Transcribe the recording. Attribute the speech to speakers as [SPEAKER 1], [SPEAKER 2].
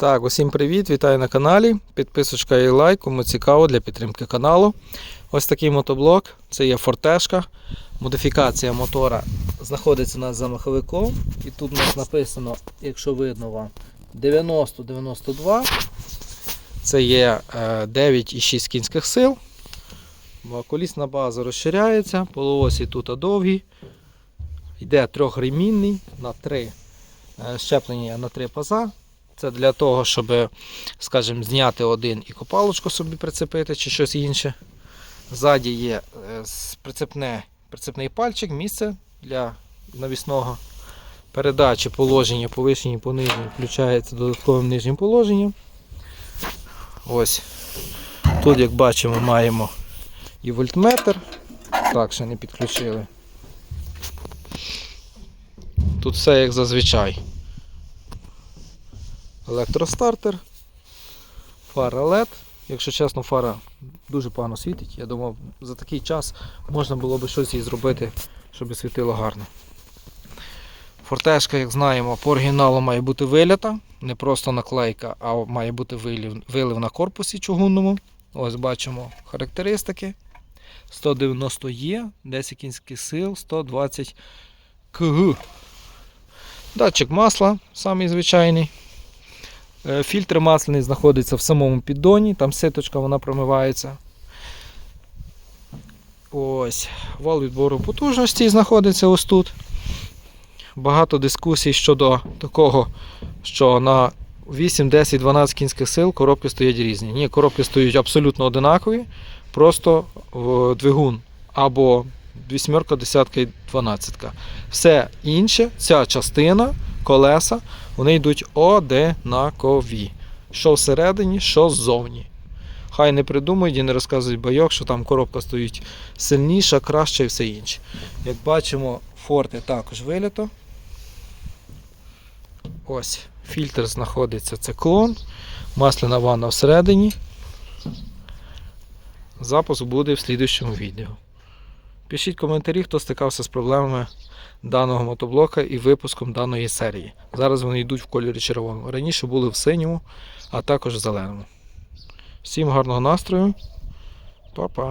[SPEAKER 1] Так, усім привіт, вітаю на каналі. Підписочка і лайк, кому цікаво для підтримки каналу. Ось такий мотоблок. Це є фортешка. Модифікація мотора знаходиться у нас за маховиком. І тут у нас написано, якщо видно вам, 90-92. Це є е, 9,6 кінських сил. Колісна база розширяється, полуосі тут довгі. Йде трьохремінний на три е, щеплення на три паза. Це для того, щоб, скажімо, зняти один і копалочку собі прицепити чи щось інше. Ззаді є е, прицепне, прицепний пальчик, місце для навісного передачі положення по вищій по нижній включається додатковим нижнім положенням. Ось. Тут, як бачимо, маємо і вольтметр. Так, ще не підключили. Тут все як зазвичай електростартер, фара LED. Якщо чесно, фара дуже погано світить. Я думав, за такий час можна було би щось їй зробити, щоб світило гарно. Фортешка, як знаємо, по оригіналу має бути вилята, не просто наклейка, а має бути вилів, вилив на корпусі чугунному. Ось бачимо характеристики. 190 Є, 10 кінських сил, 120 кг. Датчик масла, самий звичайний. Е, Фільтр масляний знаходиться в самому піддоні, там ситочка вона промивається. Ось, вал відбору потужності знаходиться ось тут. Багато дискусій щодо такого, що на 8, 10, 12 кінських сил коробки стоять різні. Ні, коробки стоять абсолютно одинакові, просто в двигун або вісьмерка, десятка і дванадцятка. Все інше, ця частина, колеса, вони йдуть одинакові. Що всередині, що ззовні. Хай не придумують і не розказують байок, що там коробка стоїть сильніша, краща і все інше. Як бачимо, форти також вилято. Ось, фільтр знаходиться циклон, масляна ванна всередині. Запуск буде в слідущому відео. Пишіть коментарі, хто стикався з проблемами даного мотоблока і випуском даної серії. Зараз вони йдуть в кольорі червоному. Раніше були в синьому, а також в зеленому. Всім гарного настрою. Па-па.